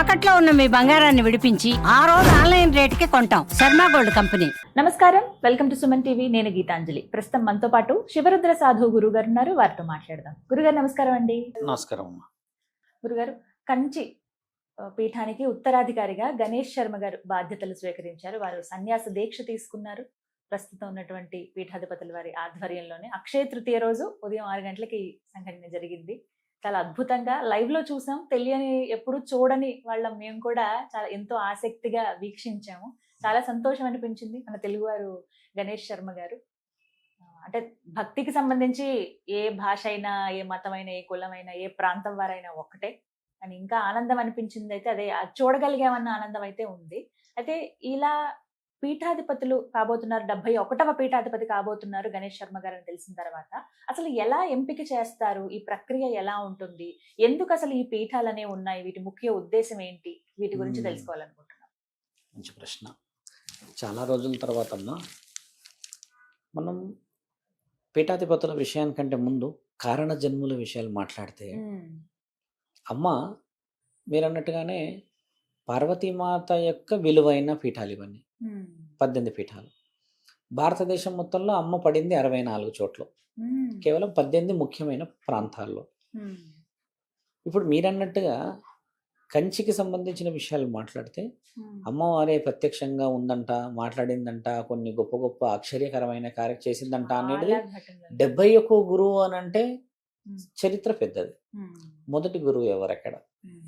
తాకట్లో ఉన్న మీ బంగారాన్ని విడిపించి ఆ రోజు ఆన్లైన్ రేటుకి కొంటాం. Sharma gold company. నమస్కారం. Welcome to Suman TV. నేను గీతాంజలి. ప్రస్తుతం మనతో పాటు శివరుద్ర సాధు గురువు గారు ఉన్నారు. వారితో మాట్లాడదాం. గురుగారు నమస్కారం అండి. నమస్కారం అమ్మా. గురుగారు కంచి పీఠానికి ఉత్తరాధికారిగా గణేష్ శర్మ గారు బాధ్యతలు స్వీకరించారు. వారు సన్యాస దీక్ష తీసుకున్నారు. ప్రస్తుతం ఉన్నటువంటి పీఠాధిపతుల వారి ఆధ్వర్యంలోనే. అక్షయ తృతీయ రోజు ఉదయం ఆరు గంటలకి ఈ సంఘటన జరిగింది. చాలా అద్భుతంగా లైవ్లో చూసాం. తెలియని ఎప్పుడు చూడని వాళ్ళం. మేము కూడా చాలా ఎంతో ఆసక్తిగా వీక్షించాము. చాలా సంతోషం అనిపించింది మన తెలుగువారు గణేష్ శర్మ గారు. అంటే భక్తికి సంబంధించి ఏ భాష అయినా ఏ మతమైనా ఏ కులమైనా ఏ ప్రాంతం వారైనా ఒకటే అని ఇంకా ఆనందం అనిపించింది అయితే అదే అది చూడగలిగామన్న ఆనందం అయితే ఉంది. అయితే ఇలా పీఠాధిపతులు కాబోతున్నారు. డెబ్బై ఒకటవ పీఠాధిపతి కాబోతున్నారు గణేష్ శర్మ గారు అని తెలిసిన తర్వాత. అసలు ఎలా ఎంపిక చేస్తారు? ఈ ప్రక్రియ ఎలా ఉంటుంది? ఎందుకు అసలు ఈ పీఠాలనే ఉన్నాయి? వీటి ముఖ్య ఉద్దేశం ఏంటి? వీటి గురించి. తెలుసుకోవాలనుకుంటున్నాం. మంచి ప్రశ్న. చాలా రోజుల తర్వాత అమ్మా మనం పీఠాధిపతుల విషయానికంటే ముందు కారణ జన్ముల విషయాలు మాట్లాడితే అమ్మ మీరు అన్నట్టుగానే పార్వతీమాత యొక్క విలువైన పీఠాలు ఇవన్నీ. పద్దెనిమిది పీఠాలు. భారతదేశం మొత్తంలో అమ్మ పడింది అరవై నాలుగు చోట్ల. కేవలం పద్దెనిమిది ముఖ్యమైన ప్రాంతాల్లో. ఇప్పుడు మీరన్నట్టుగా కంచికి సంబంధించిన విషయాలు మాట్లాడితే అమ్మవారే ప్రత్యక్షంగా ఉందంట మాట్లాడిందంట కొన్ని గొప్ప గొప్ప ఆశ్చర్యకరమైన కార్య చేసిందంట అనేది డెబ్బై ఒక్క గురువు అని అంటే చరిత్ర పెద్దది. మొదటి గురువు ఎవరెక్కడ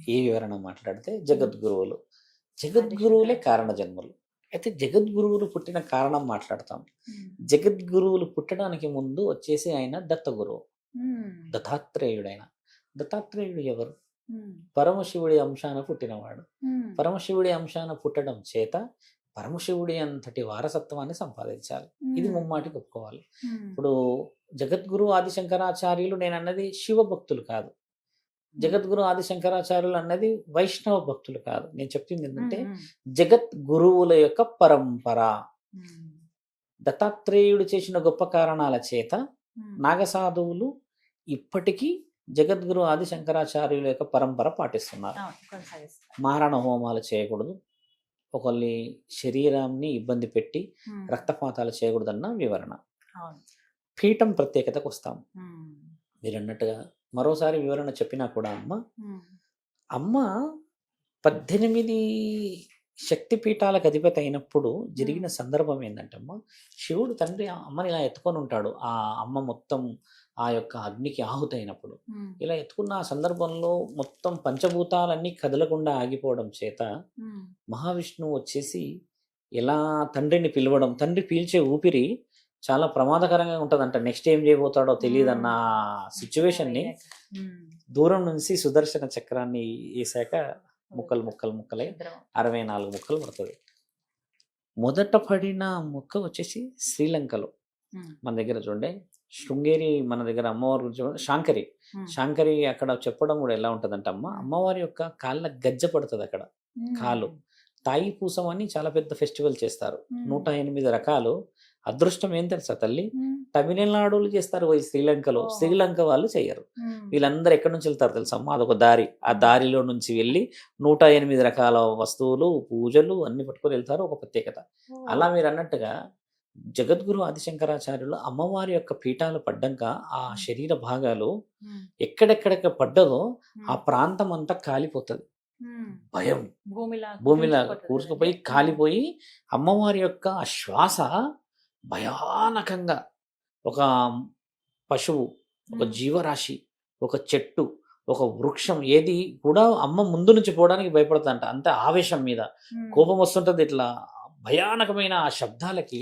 ఏ వివరణ మాట్లాడితే జగద్గురువులు. జగద్గురువులే కారణ జన్మలు. అయితే జగద్గురువులు పుట్టిన కారణం మాట్లాడతాం. జగద్గురువులు పుట్టడానికి ముందు వచ్చేసి ఆయన దత్తగురువు. దత్తాత్రేయుడైన. దత్తాత్రేయుడు ఎవరు? పరమశివుడి అంశాన పుట్టినవాడు. పరమశివుడి అంశాన పుట్టడం చేత పరమశివుడి అంతటి వారసత్వాన్ని సంపాదించాలి. ఇది ముమ్మాటికి ఒప్పుకోవాలి. ఇప్పుడు జగద్గురు ఆదిశంకరాచార్యులు నేను అన్నది శివ భక్తులు కాదు. జగద్గురు ఆదిశంకరాచార్యులు అన్నది వైష్ణవ భక్తులు కాదు. నేను చెప్పింది ఏంటంటే జగత్ గురువుల యొక్క పరంపర. దత్తాత్రేయుడు చేసిన గొప్ప కారణాల చేత నాగసాధువులు ఇప్పటికీ జగద్గురు ఆదిశంకరాచార్యుల యొక్క పరంపర పాటిస్తున్నారు. మారణ హోమాలు చేయకూడదు. ఒకళ్ళని శరీరాన్ని ఇబ్బంది పెట్టి రక్తపాతాలు చేయకూడదన్న వివరణ. పీఠం ప్రత్యేకతకు వస్తాం. మీరు అన్నట్టుగా మరోసారి వివరణ చెప్పినా కూడా అమ్మ అమ్మ పద్దెనిమిది శక్తి పీఠాలకు అధిపతి అయినప్పుడు జరిగిన సందర్భం ఏంటంటే అమ్మ శివుడు తండ్రి అమ్మని ఇలా ఎత్తుకొని ఉంటాడు. ఆ అమ్మ మొత్తం ఆ యొక్క అగ్నికి ఆహుతి అయినప్పుడు. ఇలా ఎత్తుకున్న ఆ సందర్భంలో మొత్తం పంచభూతాలన్నీ కదలకుండా ఆగిపోవడం చేత మహావిష్ణువు వచ్చేసి ఎలా తండ్రిని పిలవడం తండ్రి పీల్చే ఊపిరి చాలా ప్రమాదకరంగా ఉంటుందంట. నెక్స్ట్ ఏం చేయబోతాడో తెలియదన్న సిచ్యువేషన్ని దూరం నుంచి సుదర్శన చక్రాన్ని వేసాక ముక్కలు ముక్కలు ముక్కలై అరవై నాలుగు ముక్కలు పడుతుంది. మొదట పడిన ముక్క వచ్చేసి శ్రీలంకలో. మన దగ్గర చూడండి. శృంగేరి మన దగ్గర అమ్మవారి గురించి శాంకరి. శాంకరి అక్కడ చెప్పడం కూడా ఎలా ఉంటుందంటే అమ్మ అమ్మవారి యొక్క కాళ్ళ గజ్జ పడుతుంది అక్కడ. కాలు. తాయి పూసం అని చాలా పెద్ద ఫెస్టివల్ చేస్తారు. నూట ఎనిమిది రకాలు అదృష్టం ఏం తెలుసా తల్లి? తమిళనాడులు చేస్తారు పోయి శ్రీలంకలో. శ్రీలంక వాళ్ళు చెయ్యరు వీళ్ళందరూ ఎక్కడి నుంచి వెళ్తారు తెలుసా అమ్మ? అదొక దారి. ఆ దారిలో నుంచి వెళ్ళి నూట ఎనిమిది రకాల వస్తువులు పూజలు అన్ని పట్టుకొని వెళ్తారు ఒక ప్రత్యేకత. అలా మీరు అన్నట్టుగా జగద్గురు ఆదిశంకరాచార్యులు అమ్మవారి యొక్క పీఠాలు పడ్డాక ఆ శరీర భాగాలు ఎక్కడెక్కడెక్కడ పడ్డదో ఆ ప్రాంతం అంతా కాలిపోతుంది భయం. భూమిలా భూమిలా కూర్చుకుపోయి? కాలిపోయి అమ్మవారి యొక్క ఆ శ్వాస భయానకంగా ఒక పశువు ఒక. జీవరాశి ఒక చెట్టు ఒక వృక్షం ఏది కూడా అమ్మ ముందు నుంచి పోవడానికి భయపడుతుందంట అంత ఆవేశం మీద. కోపం వస్తుంటది ఇట్లా భయానకమైన ఆ శబ్దాలకి.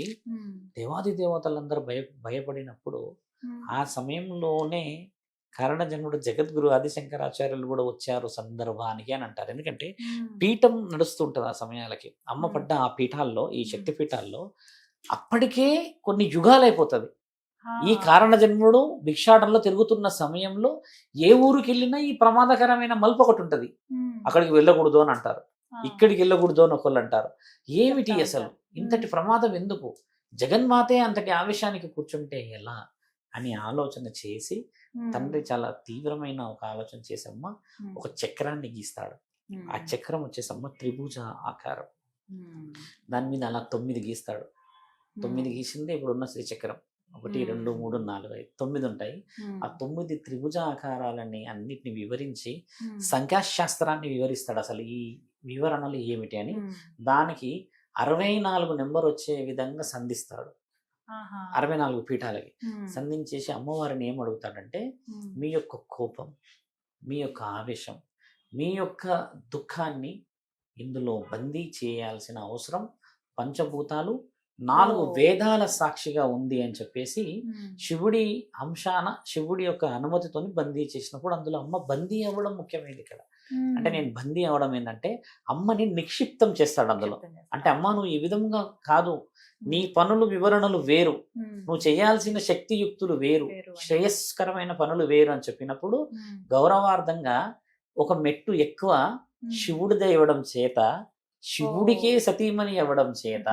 దేవాది దేవతలందరూ భయ భయపడినప్పుడు. ఆ సమయంలోనే కారణజన్ముడు జగద్గురు ఆదిశంకరాచార్యులు కూడా వచ్చారు సందర్భానికి అని అంటారు ఎందుకంటే. పీఠం నడుస్తుంటది ఆ సమయాలకి అమ్మ మ్మ్. పడ్డ ఆ పీఠాల్లో ఈ. శక్తి పీఠాల్లో అప్పటికే కొన్ని యుగాలు అయిపోతుంది. ఈ కారణ జన్ముడు భిక్షాటంలో తిరుగుతున్న సమయంలో ఏ ఊరికి వెళ్ళినా ఈ ప్రమాదకరమైన మలుపు ఒకటి ఉంటది. అక్కడికి వెళ్ళకూడదు అని అంటారు. ఇక్కడికి వెళ్ళకూడదు అని ఒకళ్ళు అంటారు ఏమిటి అసలు. ఇంతటి. ప్రమాదం ఎందుకు జగన్మాతే అంతటి ఆవేశానికి కూర్చుంటే ఎలా అని ఆలోచన చేసి. తండ్రి చాలా తీవ్రమైన ఒక ఆలోచన చేసమ్మ మ్మ్. ఒక చక్రాన్ని గీస్తాడు. ఆ చక్రం వచ్చేసమ్మ త్రిభుజ ఆకారం. దాని మీద అలా తొమ్మిది గీస్తాడు తొమ్మిది. గీసిందే ఇప్పుడు ఉన్న శ్రీచక్రం ఒకటి. రెండు మూడు నాలుగు ఐదు తొమ్మిది ఉంటాయి. ఆ తొమ్మిది త్రిభుజ ఆకారాలని అన్నిటిని వివరించి. సంఖ్యాశాస్త్రాన్ని వివరిస్తాడు అసలు ఈ వివరణలు ఏమిటి అని. దానికి అరవై నాలుగు నెంబర్ వచ్చే విధంగా సంధిస్తాడు. అరవై నాలుగు పీఠాలకి. సంధించేసి అమ్మవారిని ఏం అడుగుతాడంటే. మీ యొక్క కోపం మీ యొక్క ఆవేశం మీ యొక్క దుఃఖాన్ని ఇందులో బందీ చేయాల్సిన అవసరం పంచభూతాలు నాలుగు. వేదాల సాక్షిగా ఉంది అని చెప్పేసి. శివుడి అంశాన శివుడి యొక్క అనుమతితోని బందీ చేసినప్పుడు అందులో అమ్మ బందీ అవ్వడం ముఖ్యమైనది ఇక్కడ. అంటే నేను బందీ అవ్వడం ఏంటంటే అమ్మని నిక్షిప్తం చేస్తాడు అందులో. అంటే అమ్మ నువ్వు ఈ విధంగా కాదు నీ పనులు వివరణలు వేరు. నువ్వు చేయాల్సిన శక్తియుక్తులు వేరు. శ్రేయస్కరమైన పనులు వేరు అని చెప్పినప్పుడు. గౌరవార్థంగా ఒక మెట్టు ఎక్కువ. శివుడిదే ఇవ్వడం చేత శివుడికే సతీమణి ఇవ్వడం చేత.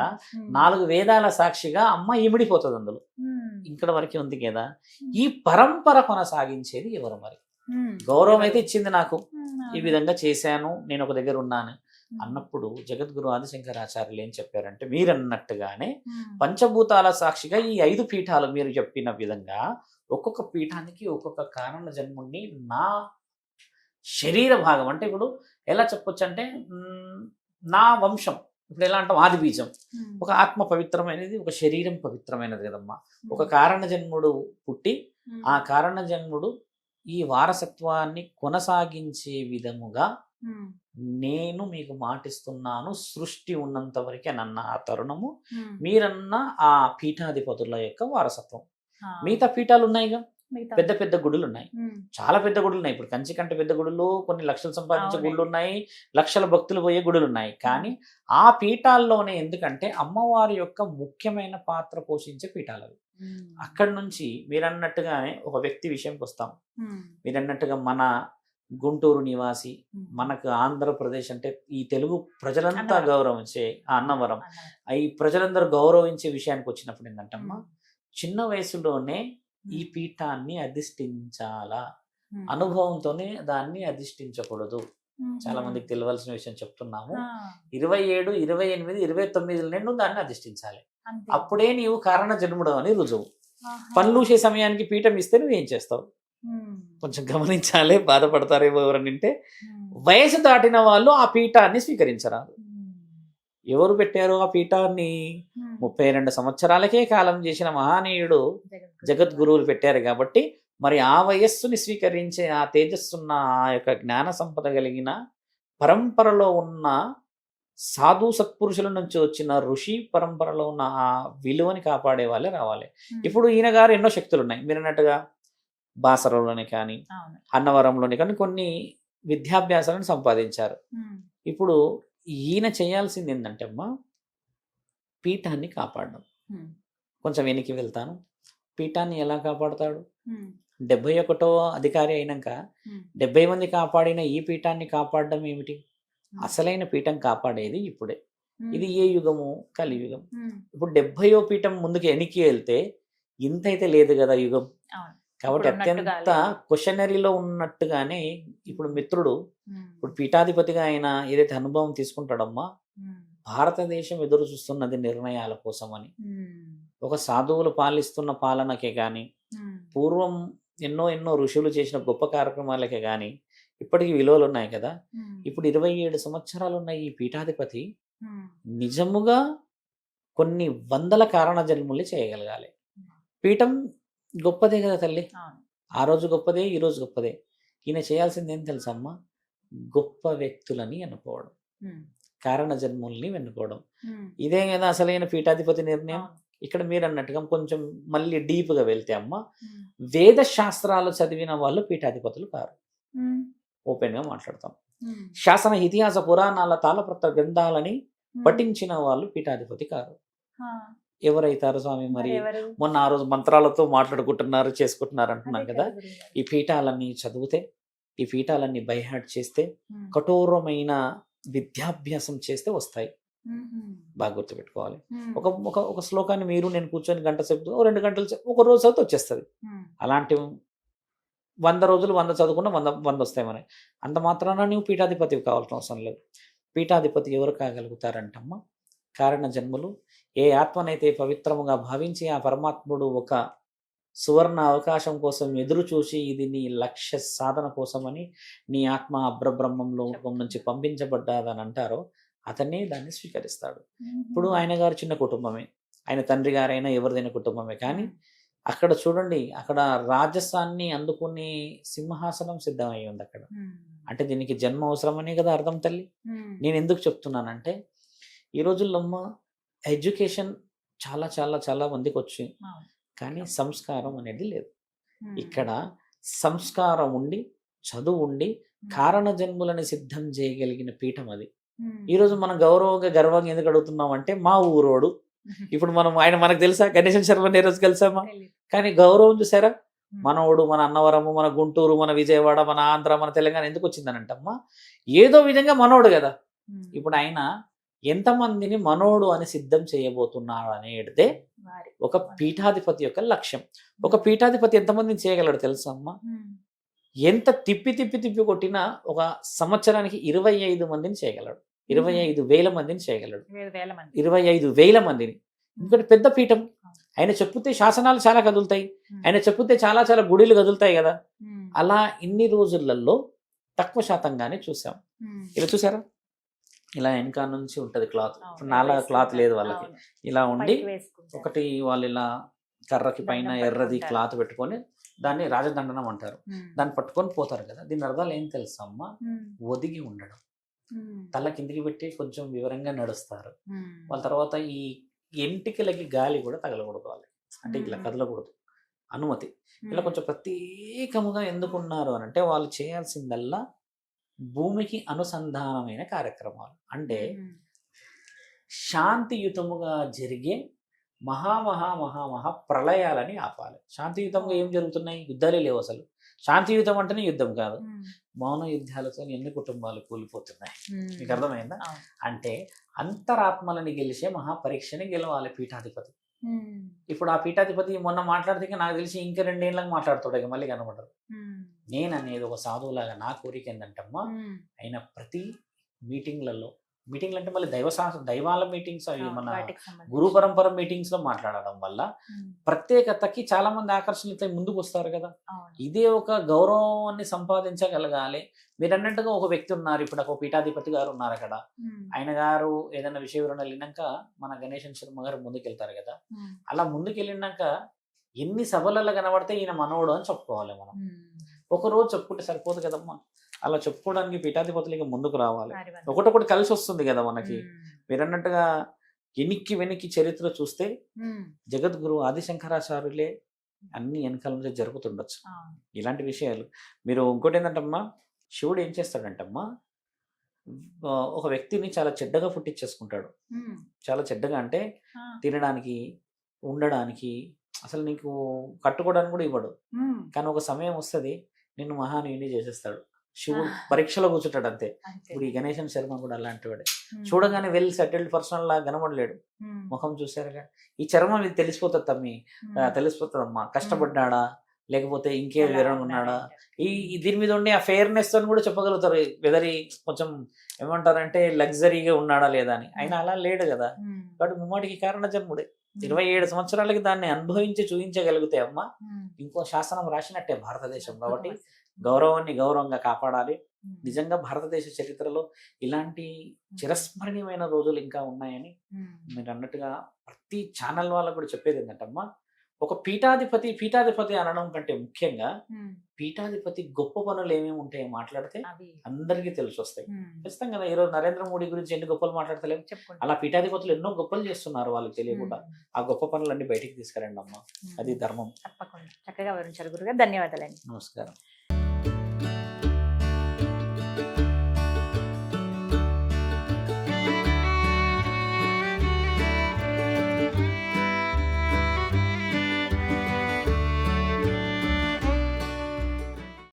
నాలుగు వేదాల సాక్షిగా అమ్మ ఇమిడిపోతుంది అందులో. ఇక్కడ వరకే ఉంది కదా ఈ పరంపర కొనసాగించేది ఎవరు మరి. గౌరవం అయితే ఇచ్చింది నాకు. ఈ విధంగా చేశాను నేను ఒక దగ్గర ఉన్నాను. అన్నప్పుడు జగద్గురు ఆదిశంకరాచార్యులు ఏం చెప్పారంటే మీరు అన్నట్టుగానే. పంచభూతాల సాక్షిగా ఈ ఐదు పీఠాలు మీరు చెప్పిన విధంగా ఒక్కొక్క పీఠానికి ఒక్కొక్క కారణ జన్ముడిని నా శరీర భాగం అంటే ఇప్పుడు ఎలా చెప్పొచ్చు అంటే నా వంశం ఇప్పుడు ఎలా అంటాం ఆది బీజం. ఒక ఆత్మ పవిత్రమైనది ఒక శరీరం పవిత్రమైనది కదమ్మా ఒక. కారణ జన్ముడు పుట్టి. ఆ కారణ జన్ముడు ఈ వారసత్వాన్ని కొనసాగించే విధముగా. నేను మీకు మాటిస్తున్నాను సృష్టి ఉన్నంత వరకే నన్న ఆ తరుణము. మీరన్న ఆ పీఠాధిపతుల యొక్క వారసత్వం. మిగతా పీఠాలు ఉన్నాయిగా. పెద్ద పెద్ద గుడులు ఉన్నాయి. చాలా పెద్ద గుడులు ఉన్నాయి ఇప్పుడు కంచి కంటే పెద్ద గుడులు కొన్ని లక్షలు సంపాదించే. గుడులు ఉన్నాయి లక్షల భక్తులు పోయే గుడులు ఉన్నాయి కానీ ఆ పీఠాల్లోనే ఎందుకంటే అమ్మవారి యొక్క ముఖ్యమైన పాత్ర పోషించే పీఠాలు అవి. అక్కడి నుంచి మీరన్నట్టుగానే ఒక వ్యక్తి విషయంకి వస్తాం. మీరన్నట్టుగా మన గుంటూరు నివాసి. మనకు ఆంధ్రప్రదేశ్ అంటే ఈ తెలుగు ప్రజలంతా. గౌరవించే ఆ అన్నవరం ఈ ప్రజలందరూ గౌరవించే విషయానికి వచ్చినప్పుడు ఏంటంటమ్మా. చిన్న వయసులోనే ఈ. పీఠాన్ని అధిష్ఠించాలా. అనుభవంతోనే దాన్ని అధిష్ఠించకూడదు. చాలా మందికి తెలియాల్సిన విషయం చెప్తున్నాము. ఇరవై ఏడు ఇరవై ఎనిమిది ఇరవై తొమ్మిది నిండు దాన్ని అధిష్ఠించాలి. అప్పుడే నీవు కారణ జన్ముడు అని రుజువు ఆహా. పనులూసే సమయానికి పీఠం ఇస్తే నువ్వు ఏం చేస్తావు. కొంచెం గమనించాలి బాధపడతారేమో ఎవరని అంటే. వయసు దాటిన వాళ్ళు ఆ పీఠాన్ని స్వీకరించరాదు. ఎవరు పెట్టారు ఆ పీఠాన్ని. ముప్పై రెండు సంవత్సరాలకే కాలం చేసిన మహానీయుడు జగద్గురు. జగద్గురువులు పెట్టారు కాబట్టి మరి ఆ వయస్సుని స్వీకరించే ఆ తేజస్సున్న ఆ యొక్క జ్ఞాన సంపద కలిగిన పరంపరలో ఉన్న సాధు సత్పురుషుల నుంచి వచ్చిన ఋషి పరంపరలో ఉన్న ఆ విలువని కాపాడే వాళ్ళే రావాలి. ఇప్పుడు ఈయన గారు ఎన్నో శక్తులు ఉన్నాయి మీరు అన్నట్టుగా బాసరంలోని కానీ అన్నవరంలోని కానీ కొన్ని విద్యాభ్యాసాలను సంపాదించారు. ఇప్పుడు ఈయన చేయాల్సింది ఏంటంటే అమ్మా పీఠాన్ని కాపాడడం. కొంచెం వెనక్కి వెళ్తాను పీఠాన్ని ఎలా కాపాడతాడు. డెబ్బై ఒకటో అధికారి అయినాక. డెబ్బై మంది కాపాడిన ఈ పీఠాన్ని కాపాడడం ఏమిటి. అసలైన పీఠం కాపాడేది ఇప్పుడే. ఇది ఏ యుగము కలియుగం. ఇప్పుడు డెబ్బయో పీఠం ముందుకు వెనక్కి వెళ్తే ఇంత అయితే లేదు కదా యుగం కాబట్టి అత్యంత క్వశ్చనరీలో ఉన్నట్టుగానే ఇప్పుడు మిత్రుడు. ఇప్పుడు పీఠాధిపతిగా ఆయన ఏదైతే అనుభవం తీసుకుంటాడమ్మా. భారతదేశం ఎదురు చూస్తున్నది నిర్ణయాల కోసమని ఉమ్. ఒక సాధువులు పాలిస్తున్న పాలనకే కానీ. పూర్వం ఎన్నో ఎన్నో ఋషులు చేసిన గొప్ప కార్యక్రమాలకే కానీ ఇప్పటికీ విలువలు ఉన్నాయి కదా. ఇప్పుడు ఇరవై ఏడు సంవత్సరాలు ఉన్న ఈ పీఠాధిపతి. నిజముగా కొన్ని వందల కారణ జన్ముల్ని చేయగలగాలి పీఠం గొప్పదే కదా తల్లి ఆ రోజు గొప్పదే ఈ రోజు గొప్పదే ఈయన చేయాల్సింది ఏం తెలుసమ్మా గొప్ప వ్యక్తులని అనుకోవడం. కారణ జన్ముల్ని వెన్నుకోవడం. ఇదే కదా అసలైన పీఠాధిపతి నిర్ణయం. ఇక్కడ మీరు అన్నట్టుగా కొంచెం మళ్ళీ డీప్గా వెళ్తే అమ్మ. వేద శాస్త్రాలు చదివిన వాళ్ళు పీఠాధిపతులు కారు. ఓపెన్గా మాట్లాడతాం. శాసన ఇతిహాస పురాణాల తాళపత్ర గ్రంథాలని. పఠించిన వాళ్ళు పీఠాధిపతి కారు. ఎవరైతారు స్వామి మరి మొన్న ఆ రోజు మంత్రాలతో మాట్లాడుకుంటున్నారు చేసుకుంటున్నారు అంటున్నాం కదా. ఈ పీఠాలన్నీ చదివితే ఈ పీఠాలన్నీ బైహార్ట్ చేస్తే. కఠోరమైన విద్యాభ్యాసం చేస్తే వస్తాయి. బాగా గుర్తుపెట్టుకోవాలి. ఒక ఒక ఒక శ్లోకాన్ని మీరు నేను కూర్చొని గంట సేపు రెండు గంటలు ఒక రోజు చదివితే వచ్చేస్తుంది. అలాంటి వంద రోజులు వంద చదువుకున్న వంద వంద వస్తాయి మనకి అంత మాత్రాన నువ్వు పీఠాధిపతి కావాల్సిన అవసరం లేదు పీఠాధిపతి ఎవరు కాగలుగుతారంటమ్మా కారణ జన్మలు ఏ ఆత్మనైతే పవిత్రముగా భావించి ఆ పరమాత్ముడు ఒక సువర్ణ అవకాశం కోసం ఎదురు చూసి ఇది నీ లక్ష్య సాధన కోసమని నీ ఆత్మ అబ్రబ్రహ్మంలో నుంచి పంపించబడ్డాదని అంటారో అతనే దాన్ని స్వీకరిస్తాడు. ఇప్పుడు ఆయన గారు చిన్న కుటుంబమే. ఆయన తండ్రి గారైనా ఎవరిదైనా కుటుంబమే. కానీ అక్కడ చూడండి అక్కడ రాజస్థాన్ని అందుకునే సింహాసనం సిద్ధమై ఉంది అక్కడ. అంటే దీనికి జన్మ అవసరమనే కదా అర్థం తల్లి. నేను ఎందుకు చెప్తున్నానంటే ఈ రోజుల్లో అమ్మ ఎడ్యుకేషన్ చాలా చాలా చాలా మందికి వచ్చింది కానీ సంస్కారం అనేది లేదు. ఇక్కడ సంస్కారం ఉండి చదువు ఉండి కారణ జన్ములని సిద్ధం చేయగలిగిన పీఠం అది. ఈరోజు మనం గౌరవంగా గర్వంగా ఎందుకు అడుగుతున్నాం అంటే మా ఊరోడు. ఇప్పుడు మనం ఆయన మనకు తెలుసా? గణేశన్ శర్మ రోజు కలిసామా? కానీ గౌరవం చూసారా? మనోడు మన అన్నవరము మన గుంటూరు మన విజయవాడ మన ఆంధ్ర మన తెలంగాణ ఎందుకు వచ్చిందనంటమ్మా? ఏదో విధంగా మనోడు కదా. ఇప్పుడు ఆయన ఎంతమందిని మనోడు అని సిద్ధం చేయబోతున్నాడు అనేదే ఒక పీఠాధిపతి యొక్క లక్ష్యం. ఒక పీఠాధిపతి ఎంతమందిని చేయగలడు తెలుసా అమ్మా? ఎంత తిప్పి తిప్పి తిప్పి కొట్టినా ఒక సంవత్సరానికి ఇరవై ఐదు మందిని చేయగలడు. ఇరవై ఐదు వేల మందిని చేయగలడు. ఇరవై ఐదు వేల మందిని. ఎందుకంటే పెద్ద పీఠం. ఆయన చెప్తే శాసనాలు చాలా కదులుతాయి. ఆయన చెప్తే చాలా చాలా గుడిలు కదులుతాయి కదా. అలా ఇన్ని రోజులలో తక్కువ శాతంగానే చూసాం. ఇలా చూసారా? ఇలా వెనక నుంచి ఉంటది క్లాత్. నాలా క్లాత్ లేదు వాళ్ళకి. ఇలా ఉండి ఒకటి వాళ్ళు ఇలా కర్రకి పైన ఎర్రది క్లాత్ పెట్టుకొని దాన్ని రాజదండనం అంటారు. దాన్ని పట్టుకొని పోతారు కదా. దీని అర్థాలు ఏం తెలుసా అమ్మ ఒదిగి ఉండడం. తల కిందికి పెట్టి కొంచెం వివరంగా నడుస్తారు. వాళ్ళ తర్వాత ఈ ఎంటికలకి గాలి కూడా తగలకూడదు వాళ్ళకి. అంటే ఇలా మ్మ్. కదలకూడదు. అనుమతి. ఇలా కొంచెం ప్రత్యేకముగా ఎందుకున్నారు అని అంటే వాళ్ళు చేయాల్సిందల్లా భూమికి అనుసంధానమైన కార్యక్రమాలు. అంటే శాంతియుతముగా జరిగే మహా మహా మహా మహా ప్రళయాలని ఆపాలి. శాంతియుతంగా ఏం జరుగుతున్నాయి? యుద్ధాలే లేవు అసలు. శాంతియుతం అంటేనే యుద్ధం కాదు. మౌన యుద్ధాలతో ఎన్ని కుటుంబాలు కూలిపోతున్నాయి? మీకు అర్థమైందా. అంటే అంతరాత్మలని గెలిచే మహాపరీక్షని గెలవాలి పీఠాధిపతి. ఇప్పుడు ఆ పీఠాధిపతి మొన్న మాట్లాడితే నాకు తెలిసి ఇంకా రెండేళ్ళకి మాట్లాడుతాడు ఇక మళ్ళీ కనబడరు నేను అనేది ఒక సాధువులాగా నా కోరిక ఏంటంటమ్మా ఆయన ప్రతి మీటింగ్లలో మీటింగ్లు అంటే మళ్ళీ దైవ దైవాల మీటింగ్స్ అవి మన గురు పరంపర మీటింగ్స్లో మాట్లాడడం వల్ల ప్రత్యేకతకి చాలా మంది ఆకర్షణలతో ముందుకు వస్తారు కదా. ఇదే ఒక గౌరవాన్ని సంపాదించగలగాలి. మీరు అన్నట్టుగా ఒక వ్యక్తి ఉన్నారు. ఇప్పుడు ఒక పీఠాధిపతి గారు ఉన్నారు అక్కడ. ఆయన గారు ఏదైనా విషయ వివరణ వెళ్ళినాక మన గణేశన్ శర్మ గారు ముందుకు వెళ్తారు కదా అలా ముందుకు వెళ్ళినాక ఎన్ని సభలలో కనబడితే ఈయన మనోడు అని చెప్పుకోవాలి మనం. ఒక రోజు చెప్పుకుంటే సరిపోదు కదమ్మా. అలా చెప్పుకోవడానికి పీఠాధిపతులకి ముందుకు రావాలి. ఒకటొకటి కలిసి వస్తుంది కదా మనకి. మీరు అన్నట్టుగా వెనక్కి వెనక్కి చరిత్ర చూస్తే జగద్గురు ఆదిశంకరాచార్యులే అన్ని వెనకాల నుంచి జరుగుతుండొచ్చు. ఇలాంటి విషయాలు. మీరు ఇంకోటి ఏంటంటమ్మా శివుడు ఏం చేస్తాడంటమ్మా ఒక వ్యక్తిని చాలా చెడ్డగా పుట్టించేసుకుంటాడు. చాలా చెడ్డగా అంటే తినడానికి ఉండడానికి అసలు నీకు కట్టుకోవడానికి కూడా ఇవ్వడు. కానీ ఒక సమయం వస్తుంది నిన్ను మహానీయుని చేసేస్తాడు. శివుడు పరీక్షలో కూర్చుంటాడు అంతే. ఇప్పుడు ఈ గణేశన్ శర్మ కూడా అలాంటి వాడే చూడగానే వెల్ సెటిల్డ్ పర్సన్ లా కనబడలేడు. ముఖం చూసారుగా ఈ చర్మం ఇది తెలిసిపోతుంది తమ్మి. తెలిసిపోతుంది అమ్మా కష్టపడ్డాడా? లేకపోతే ఇంకే వివరణ ఉన్నాడా ఈ దీని మీద ఉండే ఆ ఫెయిర్నెస్ అని కూడా చెప్పగలుగుతారు. వెదర్ కొంచెం ఏమంటారంటే లగ్జరీగా ఉన్నాడా లేదా అని. ఆయన అలా లేడు కదా. వాడు ముమ్మాటికి కారణ జన్ముడే ఇరవై ఏడు సంవత్సరాలకి దాన్ని అనుభవించి చూపించగలిగితే అమ్మ ఇంకో శాసనం రాసినట్టే భారతదేశం కాబట్టి గౌరవాన్ని గౌరవంగా కాపాడాలి. నిజంగా భారతదేశ చరిత్రలో ఇలాంటి చిరస్మరణీయమైన రోజులు ఇంకా ఉన్నాయని మీరు అన్నట్టుగా ప్రతి ఛానల్ వాళ్ళకు కూడా చెప్పేది ఏంటంటమ్మా? ఒక పీఠాధిపతి పీఠాధిపతి అనడం కంటే ముఖ్యంగా పీఠాధిపతి గొప్ప పనులు ఏమేమి ఉంటాయో మాట్లాడితే అందరికీ తెలిసి వస్తాయి ఖచ్చితంగా కదా ఈరోజు నరేంద్ర మోడీ గురించి ఎన్ని గొప్పలు మాట్లాడతలేము అలా పీఠాధిపతులు ఎన్నో గొప్పలు చేస్తున్నారు వాళ్ళకి తెలియకుండా. ఆ గొప్ప పనులన్నీ బయటికి తీసుకురండి అమ్మా అది ధర్మం. తప్పకుండా. చక్కగా వివరించారు ధన్యవాదాలండి. నమస్కారం.